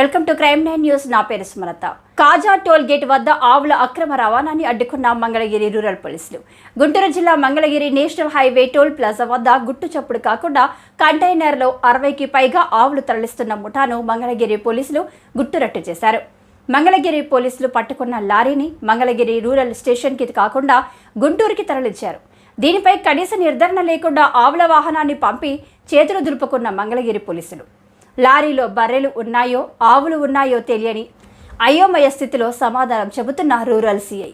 Welcome to crime nine news. నా పేరు స్మరత కాజా toll gate వద్ద ఆవుల అక్రమ రవాణాని అడ్డుకున్న మంగళగిరి రూరల్ పోలీసులు. గుంటూరు జిల్లా Mangalagiri national highway toll plaza వద్ద గుట్టు చప్పుడు కాకుండా కంటైనర్లో అరవైకి పైగా ఆవులు తరలిస్తున్న ముఠాను మంగళగిరి పోలీసులు గుట్టురట్టు చేశారు. మంగళగిరి పోలీసులు పట్టుకున్న లారీని మంగళగిరి రూరల్ స్టేషన్కి కాకుండా గుంటూరుకి తరలించారు. దీనిపై కనీస నిర్ధారణ లేకుండా ఆవుల వాహనాన్ని పంపి చేతులు దులుపుకున్న మంగళగిరి పోలీసులు. లారీలో బర్రెలు ఉన్నాయో ఆవులు ఉన్నాయో తెలియని అయోమయ స్థితిలో సమాధానం చెబుతున్న రూరల్ సిఐ.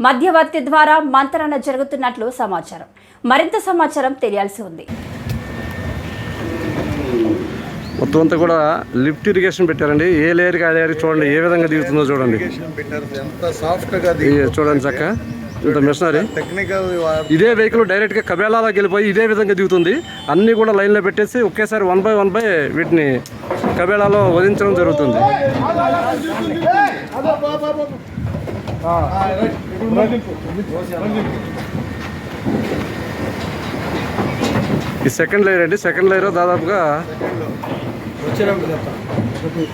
మధ్యవర్తి ద్వారా మంతరణ జరుగుతున్నట్లు సమాచారం. మరింత సమాచారం తెలియాల్సి ఉంది. మొత్తం అంతా కూడా లిఫ్ట్ ఇరిగేషన్ పెట్టారండి. ఏ లేయర్కి ఆ లేయర్కి చూడండి ఏ విధంగా దిగుతుందో చూడండి. చూడండి చక్క. ఇంత మిషనరీ? టెక్నికల్ ఇదే వెహికల్ డైరెక్ట్గా కబేలాలోకి వెళ్ళిపోయి ఇదే విధంగా దిగుతుంది. అన్నీ కూడా లైన్లో పెట్టేసి ఒకేసారి వన్ బై వన్ బై వీటిని కబేలాలో వదిలించడం జరుగుతుంది. ఈ సెకండ్ లేయర్ అండి. సెకండ్ లేయర్ దాదాపుగా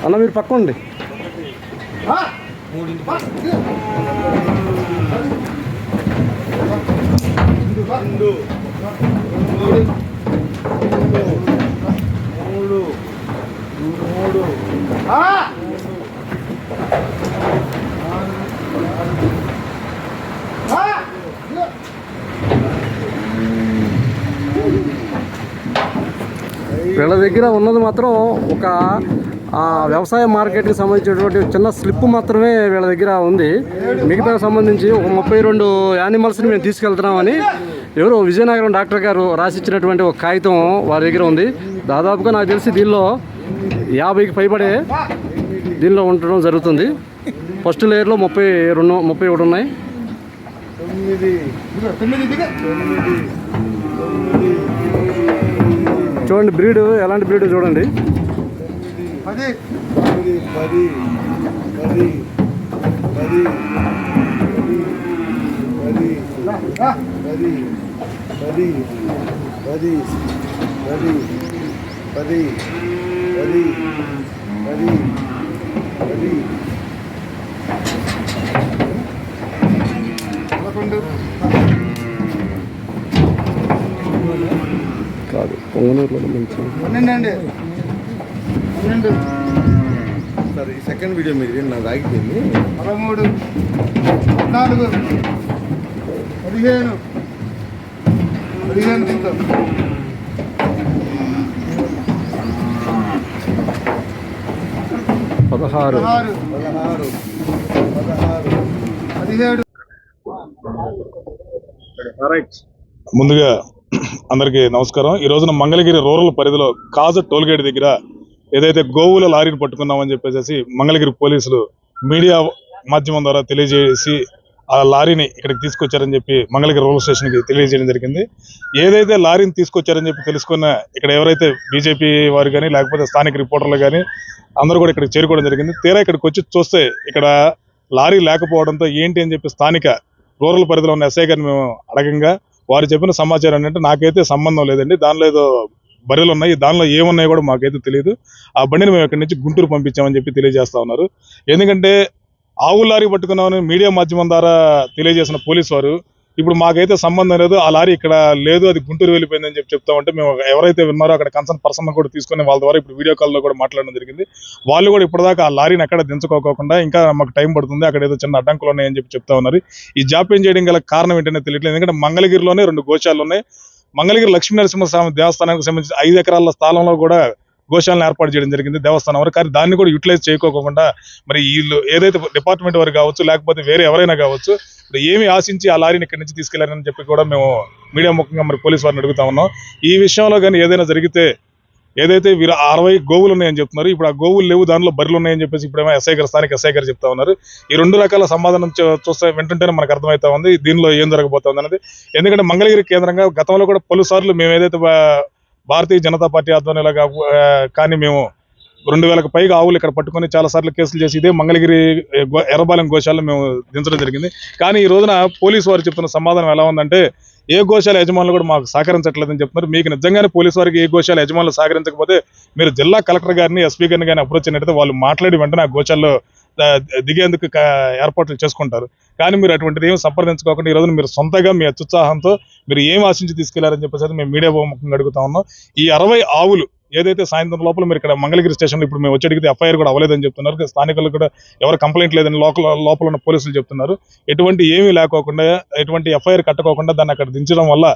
అన్న మీరు పక్కండి మూడు. మూడు. వీళ్ళ దగ్గర ఉన్నది మాత్రం ఒక వ్యవసాయ మార్కెట్కి సంబంధించినటువంటి చిన్న స్లిప్ మాత్రమే వీళ్ళ దగ్గర ఉంది. మిగతా సంబంధించి ఒక ముప్పై రెండు యానిమల్స్ని మేము తీసుకెళ్తున్నామని ఎవరో విజయనగరం డాక్టర్ గారు రాసిచ్చినటువంటి ఒక కాగితం వారి దగ్గర ఉంది దాదాపుగా నాకు తెలిసి దీనిలో యాభైకి పైబడే దీనిలో ఉండడం జరుగుతుంది ఫస్ట్ లేయర్లో ముప్పై రెండు ముప్పై ఒకటి ఉన్నాయి చూడండి బ్రీడ్ ఎలాంటి బ్రీడ్ చూడండి పది పది పది పది పది పది పది పది. పదకొండు. కాదు పొంగనూరులో మంచి పన్నెండు అండి. ఈ సెకండ్ వీడియో మీరు నా దాగిపోయింది పదమూడు పద్నాలుగు పదిహేను. పదహారు. పదహారు పదిహేడు ముందుగా అందరికీ నమస్కారం. ఈ రోజున మంగళగిరి రూరల్ పరిధిలో కాజ టోల్గేట్ దగ్గర ఏదైతే గోవుల లారీని పట్టుకున్నామని చెప్పేసి మంగళగిరి పోలీసులు మీడియా మాధ్యమం ద్వారా తెలియజేసి ఆ లారీని ఇక్కడికి తీసుకొచ్చారని చెప్పి మంగళగిరి రూరల్ స్టేషన్కి తెలియజేయడం జరిగింది. ఏదైతే లారీని తీసుకొచ్చారని చెప్పి తెలుసుకున్న ఇక్కడ ఎవరైతే బీజేపీ వారు కానీ లేకపోతే స్థానిక రిపోర్టర్లు కానీ అందరూ కూడా ఇక్కడికి చేరుకోవడం జరిగింది. తీరా ఇక్కడికి వచ్చి చూస్తే ఇక్కడ లారీ లేకపోవడంతో ఏంటి అని చెప్పి స్థానిక రూరల్ పరిధిలో ఉన్న ఎస్ఐ గారిని మేము అడగంగా వారు చెప్పిన సమాచారం ఏంటంటే నాకైతే సంబంధం లేదండి. దానిలో ఏదో బర్రెలు ఉన్నాయి. దానిలో ఏమున్నాయో కూడా మాకైతే తెలియదు ఆ బండిని మేము ఇక్కడి నుంచి గుంటూరు పంపించామని చెప్పి తెలియజేస్తా ఉన్నారు. ఎందుకంటే ఆవు లారీ పట్టుకున్నామని మీడియా మాధ్యమం ద్వారా తెలియజేసిన పోలీసు వారు ఇప్పుడు మాకైతే సంబంధం లేదు ఆ లారీ ఇక్కడ లేదు అది గుంటూరు వెళ్ళిపోయిందని చెప్పి చెప్తా ఉంటే మేము ఎవరైతే విన్నారో అక్కడ కన్సర్న్ పర్సన్ కూడా తీసుకుని వాళ్ళ ద్వారా ఇప్పుడు వీడియో కాల్లో కూడా మాట్లాడడం జరిగింది. వాళ్ళు కూడా ఇప్పటిదాకా ఆ లారీని ఎక్కడ దించుకోకుండా ఇంకా మాకు టైం పడుతుంది అక్కడ ఏదో చిన్న అడ్డంకులు ఉన్నాయని చెప్పి చెప్తా ఉన్నారు. ఈ జాప్యం చేయడం గల కారణం ఏంటనే తెలియట్లేదు ఎందుకంటే మంగళగిరిలోనే రెండు గోశాలు ఉన్నాయి. మంగళగిరి లక్ష్మీ నరసింహస్వామి దేవస్థానానికి సంబంధించి ఐదు ఎకరాల స్థలంలో కూడా గోశాలను ఏర్పాటు చేయడం జరిగింది దేవస్థానం వారు కానీ దాన్ని కూడా యూటిలైజ్ చేయకోకుండా మరి వీళ్ళు ఏదైతే డిపార్ట్మెంట్ వారు కావచ్చు లేకపోతే వేరే ఎవరైనా కావచ్చు ఇప్పుడు ఏమి ఆశించి ఆ లారీని ఇక్కడి నుంచి తీసుకెళ్ళారని చెప్పి కూడా మేము మీడియా ముఖంగా మరి పోలీస్ వారిని అడుగుతా ఉన్నాం. ఈ విషయంలో కానీ ఏదైనా జరిగితే ఏదైతే వీరు అరవై గోవులు ఉన్నాయని చెప్తున్నారు ఇప్పుడు ఆ గోవులు లేవు దానిలో బర్రెలు ఉన్నాయని చెప్పేసి ఇప్పుడేమో ఎస్ఐ గారు స్థానిక ఎస్ఐ గారు చెప్తా ఉన్నారు. ఈ రెండు రకాల సమాధానం చూస్తే వింటుంటేనే మనకు అర్థమవుతా ఉంది దీనిలో ఏం జరగబోతుంది అనేది ఎందుకంటే మంగళగిరి కేంద్రంగా గతంలో కూడా పలుసార్లు మేము ఏదైతే భారతీయ జనతా పార్టీ ఆధ్వర్యంలో కానీ మేము రెండు వేలకు పైగా ఆవులు ఇక్కడ పట్టుకొని చాలా సార్లు కేసులు చేసి ఇదే మంగళగిరి గో- ఎర్రబాలెం గోశాలను మేము దించడం జరిగింది. కానీ ఈ రోజున పోలీసు వారు చెప్తున్న సమాధానం ఎలా ఉందంటే ఏ గోశాల యజమానులు కూడా మాకు సహకరించట్లేదని చెప్తున్నారు. మీకు నిజంగానే పోలీసు వారికి ఏ గోశాల యజమానులు సహకరించకపోతే మీరు జిల్లా కలెక్టర్ గారిని ఎస్పీ గారిని కానీ అప్రోచ్ అయినట్టయితే వాళ్ళు మాట్లాడి వెంటనే ఆ గోశాలలో దిగేందుకు ఏర్పాట్లు చేసుకుంటారు. కానీ మీరు అటువంటిది ఏం సంప్రదించుకోకుండా ఈ రోజున మీరు సొంతగా మీ అత్యుత్సాహంతో మీరు ఏం ఆశించి తీసుకెళ్ళారని చెప్పేసి మేము మీడియా ముఖంగా అడుగుతా ఉన్నాం. ఈ అరవై ఆవులు ఏదైతే సాయంత్రం లోపల మీరు ఇక్కడ మంగళగిరి స్టేషన్లో ఇప్పుడు మేము వచ్చి అడిగితే ఎఫ్ఐఆర్ కూడా అవ్వలేదని చెప్తున్నారు. స్థానికులు కూడా ఎవరు కంప్లైంట్ లేదని లోకల్ లోపల ఉన్న పోలీసులు చెప్తున్నారు. ఎటువంటి ఏమీ లేకోకుండా ఎటువంటి ఎఫ్ఐఆర్ కట్టుకోకుండా దాన్ని అక్కడ దించడం వల్ల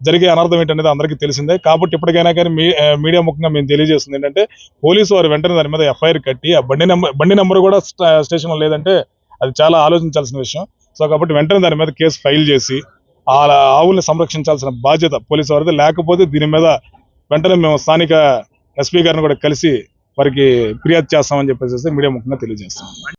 జరిగే అనర్థం ఏంటనేది అందరికీ తెలిసిందే. కాబట్టి ఇప్పటికైనా కానీ మీ మీడియా ముఖంగా మేము తెలియజేస్తుంది ఏంటంటే పోలీసు వారు వెంటనే దాని మీద ఎఫ్ఐఆర్ కట్టి ఆ బండి నెంబర్ బండి నెంబర్ కూడా స్టేషన్లో లేదంటే అది చాలా ఆలోచించాల్సిన విషయం. సో కాబట్టి వెంటనే దాని మీద కేసు ఫైల్ చేసి ఆ ఆవుల్ని సంరక్షించాల్సిన బాధ్యత పోలీసు వారిది. లేకపోతే దీని మీద వెంటనే మేము స్థానిక ఎస్పీ గారిని కూడా కలిసి వారికి ఫిర్యాదు చేస్తామని చెప్పేసి మీడియా ముఖంగా తెలియజేస్తాం.